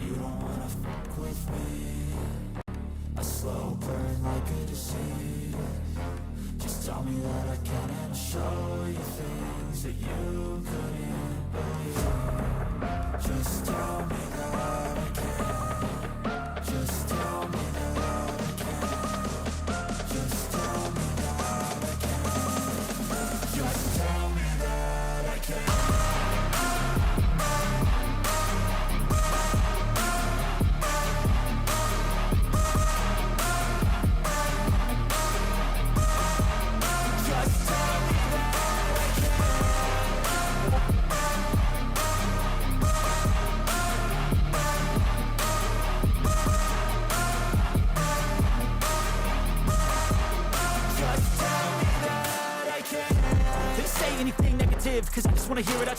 You don't wanna fuck with me. A slow burn like a disease. Just tell me that I can and show you things that you couldn't believe. Just tell me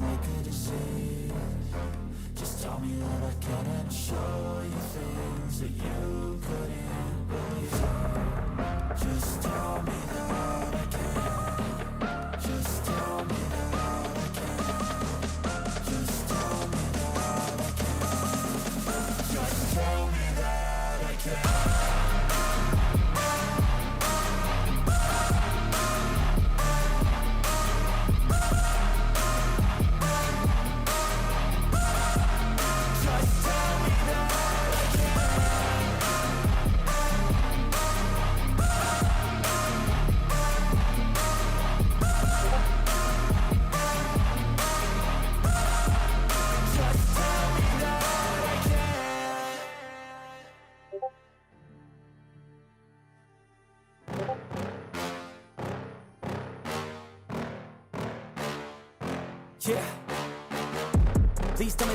like a disease Just tell me that I can and show you things that you couldn't believe. Just tell me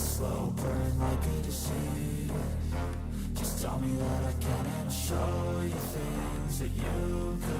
slow burn like a disease. Just tell me that I can and I'll show you things that you couldn't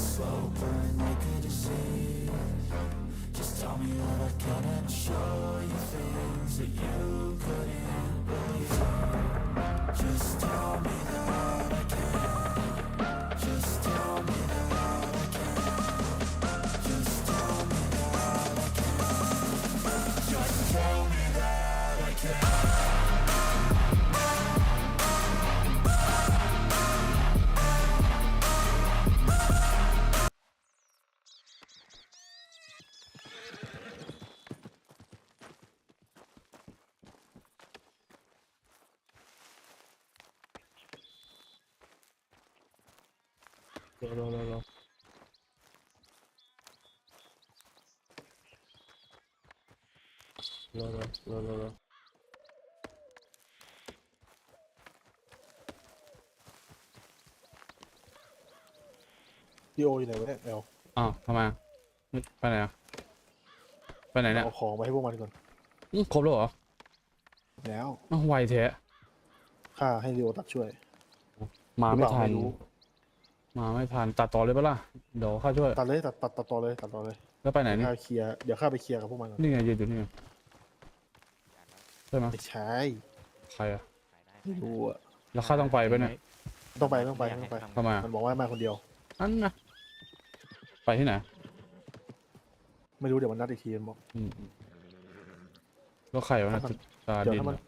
slow burn like a disease Just Tell me that I can and show you things that you couldn't believe Just tell me that รอรอรอรอรอรอรอรอรอดีโออยู่ไหนวะเนี่ยเอลอ้าวทำไมอะไม่ไปไหนอะไปไหนเนี่ยเอาของมาให้พวกมันก่อน อื้อครบแล้วเหรอแล้วอ้าวไวแท้ข้าให้ดีโอตัดช่วยมาหรือไม่เปล่าทันไม่รู้ มาไม่ทันตัดต่อเลยปะล่ะเดี๋ยวข้าช่วย ตัดเลยตัดตัดตัดต่อเลยตัดต่อเลยแล้วไปไหนนี่ข้าเคลียร์เดี๋ยวข้าไปเคลียร์กับพวกมันก่อนนี่ไงยืนอยู่นี่ไงใช่ไหมไม่ใช่ใครอะไม่รู้อะแล้วข้าต้องไปปะเนี่ยต้องไปต้องไปต้องไปทำไมอะมันบอกว่ามาคนเดียวอันนะไปที่ไหนไม่รู้เดี๋ยวมันนัดอีกทีมันบอกอืมอืมแล้วใครวะนะถ้ามันตาเดี๋ยวดินถ้ามันเหรอ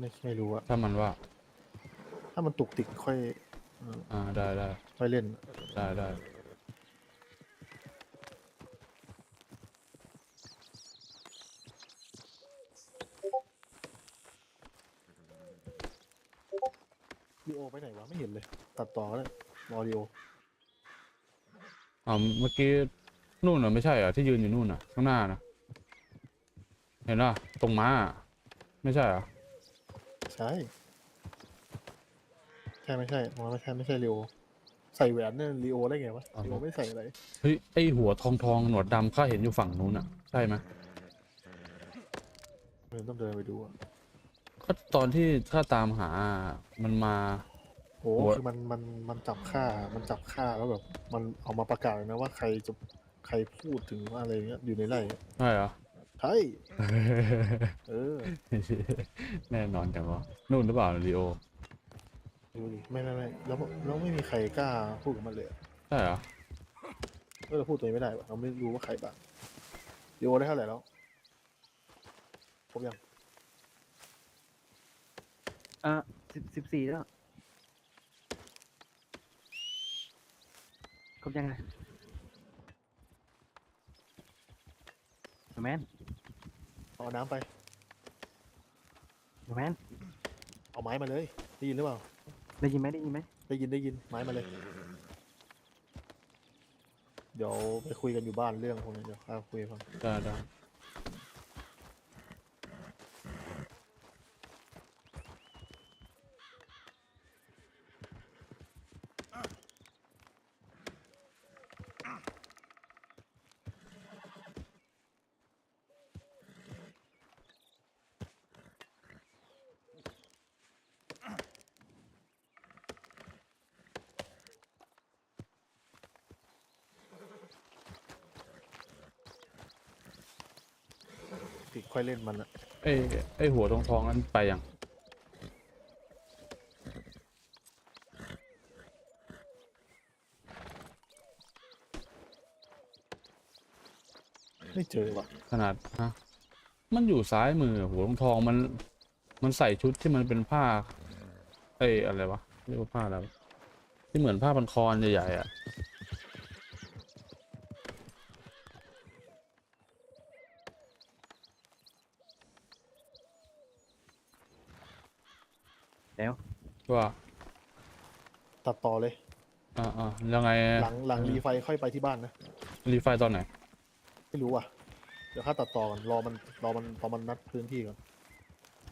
ไม่ไม่รู้อะถ้ามันว่า ถ้ามันตุกติกค่อยเอออ่าได้ได้ค่อยเล่น ได้ได้ดีโอไปไหนวะ ไม่เห็นเลย ตัดต่อเลยรอดีโออ่าเมื่อกี้นู่นเหรอไม่ใช่เหรอที่ยืนอยู่นู่นน่ะ ข้างหน้านะเห็นป่ะตรงม้าอะไม่ใช่เหรอใช่ ใช่ไม่ใช่มันไม่ใช่ไม่ใช่ลีโอใส่แหวนเนี่ยลีโอได้ไงวะลีโอไม่ใส่อะไรเฮ้ยไอหัวทองทองๆหนวดดำข้าเห็นอยู่ฝั่งนู้นอะใช่ไหมเออต้องเดินไปดูอะก็ตอนที่ข้าตามหามันมา โอ้โอ้ย คือมันมันมันจับค่ามันจับค่าแล้วแบบ มันเอามาประกาศเลยนะว่าใครจะใครพูดถึงว่าอะไรเงี้ยอยู่ในไร่อะใช่เหรอ ใช่เออ แน่นอนจังวะนู่นหรือเปล่าลีโอ ดูดิไม่ไม่ไม่แล้วแล้วไม่มีใครกล้าพูดกับมันเลยอะใช่เหรอเออเราพูดตัวเองไม่ได้วะเราไม่รู้ว่าใครบ้างดีโอได้เท่าไหร่แล้วครบยังอะสิบสิบสี่แล้วครบยังไงแมนเอาน้ำไปแมนเอาไม้มาเลยได้ยินหรือเปล่า ได้ยินไหมได้ยินไหมได้ยินได้ยินไม้มาเลย เดี๋ยวไปคุยกันอยู่บ้านเรื่องพวกนี้เดี๋ยวข้าคุยให้ฟังได้ได้ ติดค่อยเล่นมันอะไอไอหัวทองทองๆนั้นไปยังไม่เจอว่ะขนาดฮะมันอยู่ซ้ายมือหัวทองทองๆมัน มันใส่ชุดที่มันเป็นผ้าเอ้ยอะไรวะเรียกว่าผ้าอะไรวะที่เหมือนผ้าพันคออันใหญ่ๆอะ แล้วว่าตัดต่อเลย อ่าอ่ายังไงหลังหลังรีไฟค่อยไปที่บ้านนะ รีไฟตอนไหน ไม่รู้ว่ะ เดี๋ยวข้าตัดต่อก่อนรอมันรอมันรอมันนัดพื้นที่ก่อน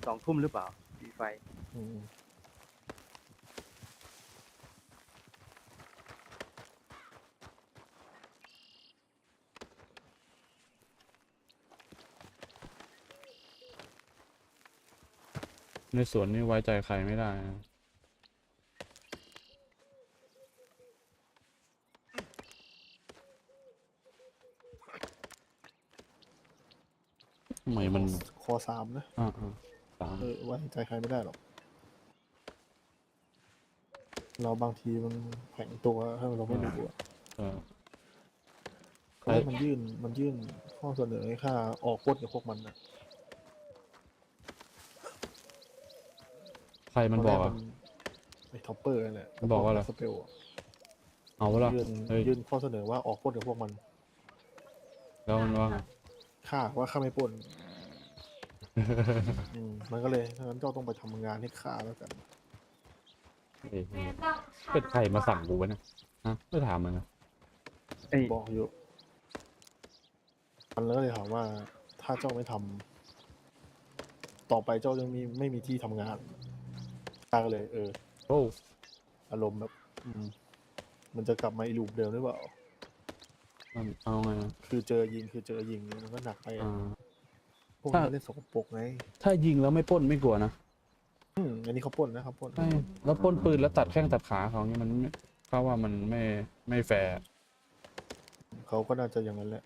สองทุ่มหรือเปล่าดีไฟ อืม ในสวนนี่ไว้ใจใครไม่ได้นะทำไมมัน คอสามนะอ่าอ่าสามเออไว้ใจใครไม่ได้หรอก เราบางทีมันแข็งตัวถ้าเราไม่รู้อะเออเฮ้ยมันยื่นมันยื่นข้อเสนอให้ค่าออกกฎกับพวกมันนะ ใครมันบอกอะตนแรไอ้ท็อปเปอร์นั่นแหละมันบอกว่าอะไร สเปลอะเอาวะล่ะยื่นเฮ้ยยื่นข้อเสนอว่าออกกฎกับพวกมันแล้วมันว่าไงค่าว่าค่าไม่ปล้นอืมมันก็เลยถ้างั้นก็ต้องไปทำงานให้ค่าแล้วกันเฮ้ยเป็นใครมาสั่งกูวะเนี่ยฮะไม่ถามมันนะเอ้ยบอกอยู่มันก็เลยถามว่า ถ้าเจ้าไม่ทำต่อไปเจ้ายังมีไม่มีที่ทำงาน ข้าก็เลย เออโอ้อารมณ์แบบอืมมันจะกลับมาอีลูปเดิมหรือเปล่า มันเอาไงอะคือเจอยิงคือเจอยิงมันก็หนักไปอะอ่า พวกถ้านี้เล่นสกปรกไงถ้ายิงแล้วไม่ปล้นไม่กลัวนะอืมอันนี้เขาปล้นนะครับปล้นใช่แล้วปล้นปืนแล้วตัดแข้งตัดขาเขาเนี่ยมันไม่เขาว่ามันไม่ไม่แฟร์เขาก็น่าจะอย่างนั้นแหละ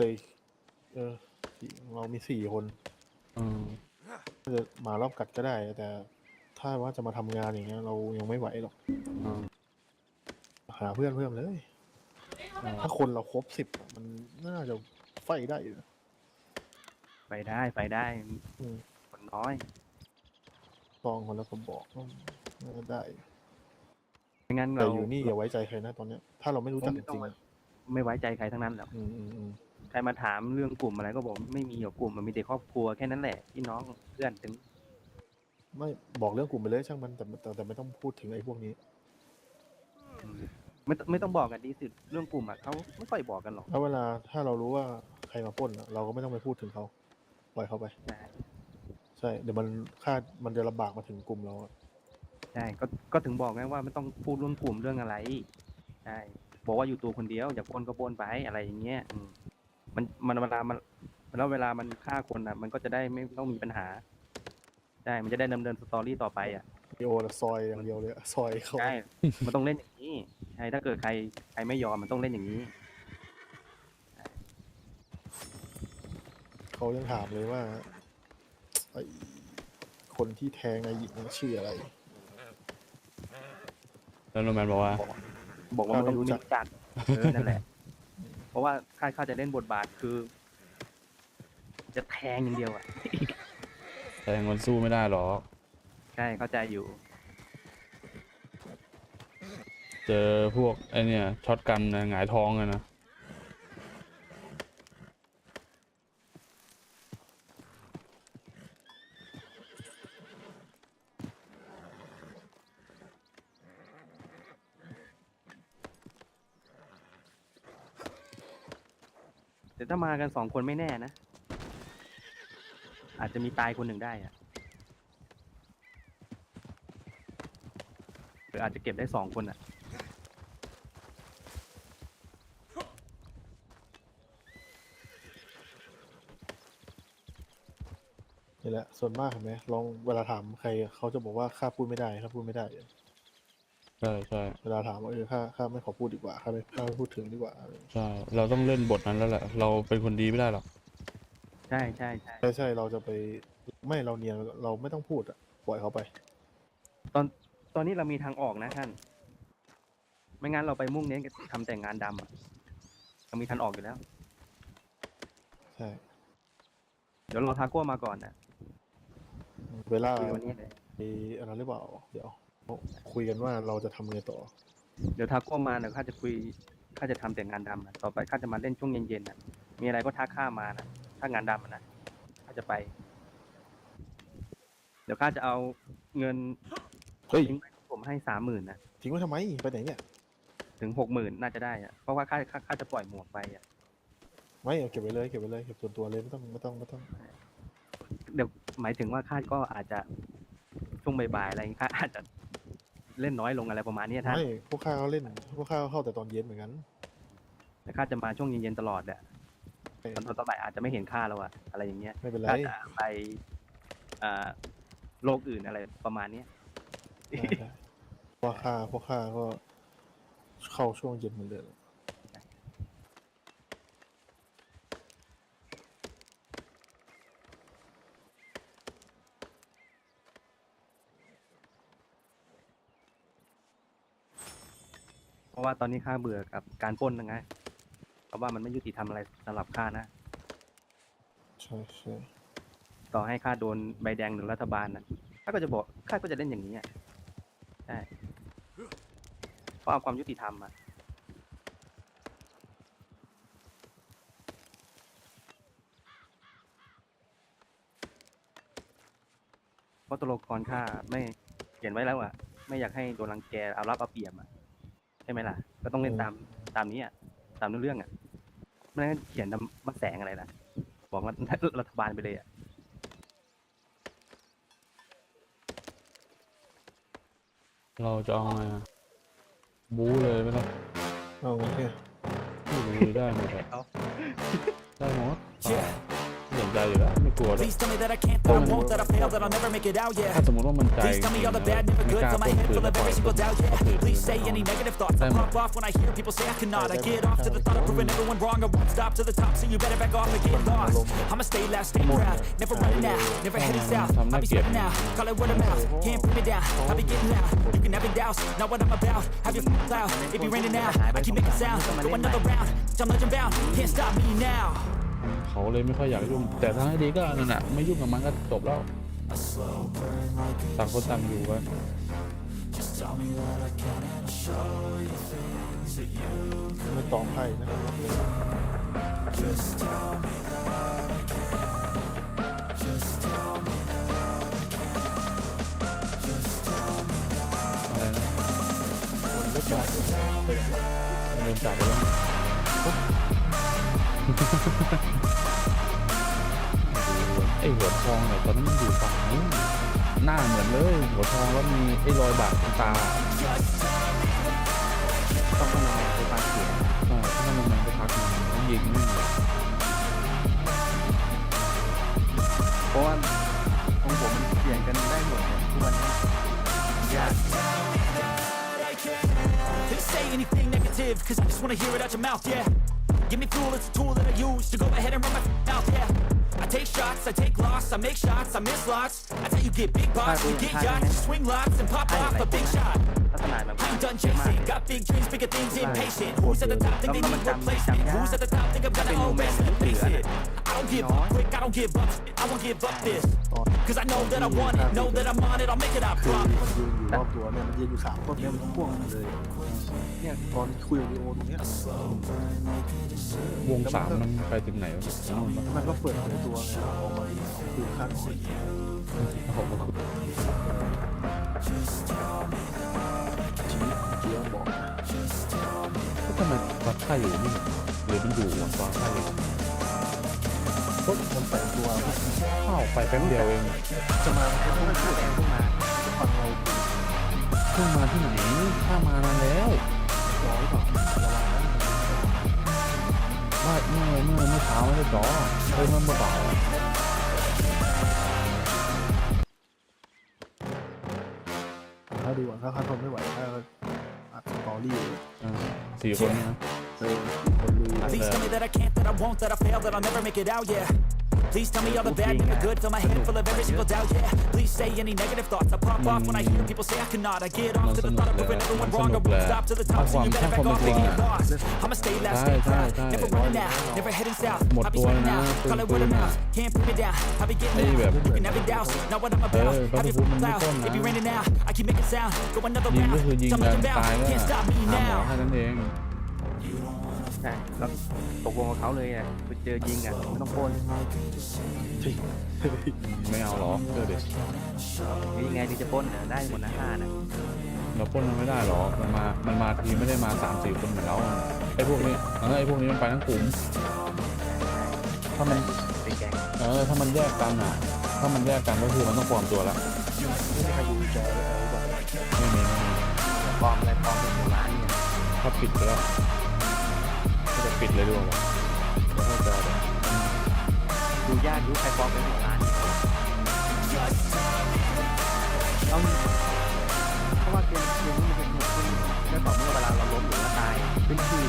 เลย เออสี่เรามีสี่คน อืม ถ้าจะมารอบกัดก็ได้ แต่ถ้าว่าจะมาทำงานอย่างเงี้ย เรายังไม่ไหวหรอกอ่าหาเพื่อนเพิ่มเลย ถ้าคนเราครบสิบมันน่าจะไฟได้อยู่นะไปได้ไปได้อืมคนน้อยลองคนแล้วก็บอกว่าน่าจะได้ ไม่งั้นแต่เราอยู่นี่อย่าไว้ใจใครนะตอนเนี้ย ถ้าเราไม่รู้จักจไม่ต้อริงงๆไว้อะไม่ไว้ใจใครทั้งนั้นหรอก อืมอืมอืมใค รมาถามเรื่องกลุ่มอะไรก็บอกไม่มีหรอกกลุ่มมันมีแต่ครอบครัวแค่นั้นแหละพี่น้องเพื่อนถึงไม่บอกเรื่องกลุ่มไปเลยช่างมันแต่แต่แต่ไม่ต้องพูดถึงไอ้พวกนี้ ไม่ต้องไม่ต้องบอกกันดีสุดเรื่องกลุ่มอะเขาไม่ค่อยบอกกันหรอกแล้วเวลาถ้าเรารู้ว่าใครมาปล้นอะเราก็ไม่ต้องไปพูดถึงเขาปล่อยเขาไป ใช่ใช่เดี๋ยวมันค่ามันจะลำบากมาถึงกลุ่มเราอะใช่ก็ก็ถึงบอกไงว่าไม่ต้องพูดเรื่องกลุ่มเรื่องอะไรใช่บอกว่าอยู่ตัวคนเดียวอยากปล้นก็ปล้นไปอะไรอย่างเงี้ยอืม มันมันเวลามันแล้วเวลามันฆ่าคนอะ มันก็จะได้ไม่ต้องมีปัญหาใช่มันจะได้ดำเนินสตอรี่ต่อไปอะมีโอละซอยอย่างเดียวเลยอะซอยเขาใช่มันต้องเล่นอย่างนี้ใช่ถ้าเกิดใครใครไม่ยอมมันต้องเล่นอย่างนี้เขายังถามเลยว่าไอคนที่แทงนายหญิงชื่ออะไร แล้วโนแมนบอกว่า บอกว่ามันต้องรู้ข้าไม่รู้จัจักกเออนั่นแหละเพ ราะว่าข้าข้าจะเล่นบทบาทคือ จะแทงอย่างเดียวอะ แต่มันสู้ไม่ได้หรอก ใช่เข้าใจอยู่ เจอพวกไอเนี่ยช็อตกันนะหงายท้องอะนะ แต่ถ้ามากันสองคนไม่แน่นะ อาจจะมีตายคนหนึ่งได้อะหรืออาจจะเก็บได้สองคนอะนี่แหละ ส่วนมากเห็นไหมลองเวลาถามใครเขาจะบอกว่าข้าพูดไม่ได้ข้าพูดไม่ได้ ใช่ใช่เวลาถามว่าเออข้าข้าไม่ขอพูดดีกว่าข้าไม่ข้าไม่พูดถึงดีกว่าอะไรใช่เราต้องเล่นบทนั้นแล้วแหละ เราเป็นคนดีไม่ได้หรอกใช่ใช่ใช่ใช่ใช่เราจะไปไม่เราเนียนเราไม่ต้องพูดอะปล่อยเขาไป ตอนตอนนี้เรามีทางออกนะท่าน ไม่งั้นเราไปมุ่งเน้นกับทำแต่งงานดำอะเรามีทางออกอยู่แล้ว ใช่เดี๋ยวรอทาโก้มาก่อนนะเวลาคุยวันนี้เลยไอ้อะไรหรือเปล่า เดี๋ยว คุยกันว่าเราจะทำไงต่อ เดี๋ยวทาโก้มาเดี๋ยวข้าจะคุยข้าจะทำแต่งงานดำอะต่อไปข้าจะมาเล่นช่วงเย็นๆนะมีอะไรก็ทักข้ามานะถ้างานดำอะนะข้าจะไป เดี๋ยวข้าจะเอาเงินเฮ้ย ทิ้งไว้ให้ผมให้สามหมื่นนะทิ้งไว้ทำไม ไปไหนเนี่ย ถึงหกหมื่นน่าจะได้อะเพราะว่าข้าข้าข้าจะปล่อยหมวกไปอะไม่เอาเก็บไว้เลย เก็บไว้เลย เก็บส่วนตัวเลยไม่ต้องไม่ต้องไม่ต้อง เดี๋ยวหมายถึงว่าข้าก็อาจจะช่วงบ่ายๆอะไรอย่างงี้ข้าอาจจะ เล่นน้อยลงอะไรประมาณเนี้ยท่านไม่พวกข้าเขาเล่น พวกข้าเขาเข้าแต่ตอนเย็นเหมือนกันแต่ข้าจะมาช่วงเย็นๆตลอดแหละเออตอนตอนบ่ายอาจจะไม่เห็นข้าแล้วอะอะไรอย่างเงี้ยไม่เป็นไรข้าจะไปอ่าโลกอื่นอะไรประมาณเนี้ยได้ได้พวกข้าพวกข้าก็เข้าช่วงเย็นเหมือนเดิม ว่าตอนนี้ข้าเบื่อกับการปล้นนะไงเพราะว่ามันไม่ยุติธรรมอะไรสำหรับข้านะ ใช่ใช่ต่อให้ข้าโดนใบแดงหรือรัฐบาลนะข้าก็จะบอกข้าก็จะเล่นอย่างนี้อะใช่เพราะเอาความยุติธรรมอะเพราะตัวละครข้าไม่เขียนไว้แล้วอะ ไม่อยากให้โดนรังแกเอารับเอาเปรียบอะ ใช่ไหมล่ะ ก็ต้องเล่นตามตามนี้อะตามเนื้อเรื่องอะไม่งั้นเขียนมาแสงอะไรล่ะบอกรัฐรัฐบาลไปเลยอะเราจะเอาไงอะบู๊เลยไหมล่ะเอาโอเคไม่รู้ได้หมดอะเอา ได้หมด Yeah. สนใจอยู่แล้วไม่กลัวด้วย Please tell me that I can't, that I won't, that I fail, that I'll never make it out, yeah. ถ้าสมมติว่ามันใจ Please tell me all the bad, จริ never งๆ good, ไม่กล้า fill my ปล้น head คืน full แล้ว of ปล่อย every single doubt, ก็ yeah. คือ Please คื say น any negative thoughts, I Time pop off when I hear people say I cannot. I get off to the thought of proving everyone wrong, I won't stop to the top, so you better back off and get lost. I'ma stay loud, stay proud, never running out, never heading south. I'll be spreading out, call it word of mouth, can't put me down. I'll be getting loud, you can have it doubts, not what I'm about. Have your f- cloud, it be raining now. I keep making sound, go another round, I'm legend bound, can't stop me now. เขาเลยไม่ค่อยอยากยุ่ง แต่ทางที่ดีก็นั่นแหละไม่ยุ่งกับมันก็จบแล้วต่างคนต่างอยู่กันไม่ตองไพ่นะครับอะไรนะคนไม่จ่ายเลยเดินจากไปแล้วไอ้หัวทองเนี่ยตอนนั้นมันอยู่ฝั่งนู้หน้าเหมือนเลย หัวทองแล้วมีไอ้รอยบากตรงตาต้องต้องมาไปฟังเสียงใช่ถ้ามันมันไปพักหนึ่งต้องยิงนี่เพราะว่าของผมมันเปลี่ยนกันได้หมดเนี่ยทุกวันนี้ยาก say anything negative, cause I just wanna hear it out your mouth, yeah. Give me fuel, it's a tool that I use to go ahead and run my mouth, yeah. I take shots, I take loss, I make shots, I miss lots. That's how you get big box, you get yachts, you swing lots and pop off a big shot. ลักษณะแบบ I ain't done เยอะมาก chasing, got big dreams, bigger things, impatient. Who's at the top think they need replacement? Who's at the top think I'm gonna always face it? I don't give up quick, I don't give up, I won't give up this. ตอน Cause I know that I want it, know that I'm on it, I'll make it, I คือ promise. มันยืนอยู่รอบตัวเนี่ยมันยืนอยู่สามคนเนี่ยมันพ่วงกันเลยเนี่ยตอนคุยกับลีโอตรงเนี้ยวงสามมันไปถึงไหนวะนู่นปะมันก็เปิดในตัวไงออกมาคือขั้น ตอนค่อยู่นี่หรือมันอยู่ตอนค่ายอยู่ปุ๊บมันแต่ตัวเข้าไปแป๊บเดียวเองจะมามันก็ไม่พูดแรงขึ้นมาฟังเราเพิ่งมาที่ไหนข้ามานานแล้วร้อยกว่าระวังว่าเมื่อเมื่อเมื่อเช้าไม่ได้จ่อเฮ้ยเมื่อเมื่อบ่ายถ้าดูอะถ้าเขาทนไม่ไหวถ้าอัดสตอรี่สี่คนนะ Please tell me that I can't, that I won't, that I fail, that I'll never make it out, yeah. Please tell me all the bad and the good Fill my head full of every single doubt, yeah. Please say any negative thoughts. I pop off when I hear people say I cannot. I get off to the thought of proving everyone wrong I won't stop to the top, so you better back off and get lost. I'ma stay loud, stay proud Never running out, never heading south. I'll be spreading out, call it word of mouth. Can't put me down, I'll be getting out You can never douse, not what I'm about. Have your f***ing loud, it be raining now I keep making sound, go another round. Tell me about, can't stop me now. แค่นั้นเองใช่แล้วตกลงกับเขาเลยอะไปเจอยิงอะไม่ต้องปล้นจริงไม่เอาหรอเออเด็กนี่ยังไงถึงจะปล้นเนี่ยได้หมดนะห้านะเราปล้นมันไม่ได้หรอกมันมา มันมาทีไม่ได้มาสามสี่คนเหมือนเราไอ้พวกนี้เออไอ้พวกนี้มันไปทั้งกลุ่มถ้ามันเป็นแก๊งเออถ้ามันแยกกันอะ ถ้ามันแยกกันก็คือมันต้องปลอมตัวละไม่มีใครอยู่ในจอเลยแบบไม่มีไม่มีปลอมอะไรปลอมเป็นหัวร้านเนี่ยถ้าปิดไปแล้วก็จะ ปิดเลยดีกว่าแล้วก็จะแบบดูยากดูใครปลอมเป็นหัวร้านต้องเพราะว่าเกมเกมนี้มันเป็นเกมที่แค่ต่อเมื่อเวลาเราล้มหรือว่าตายเป็นชื่อ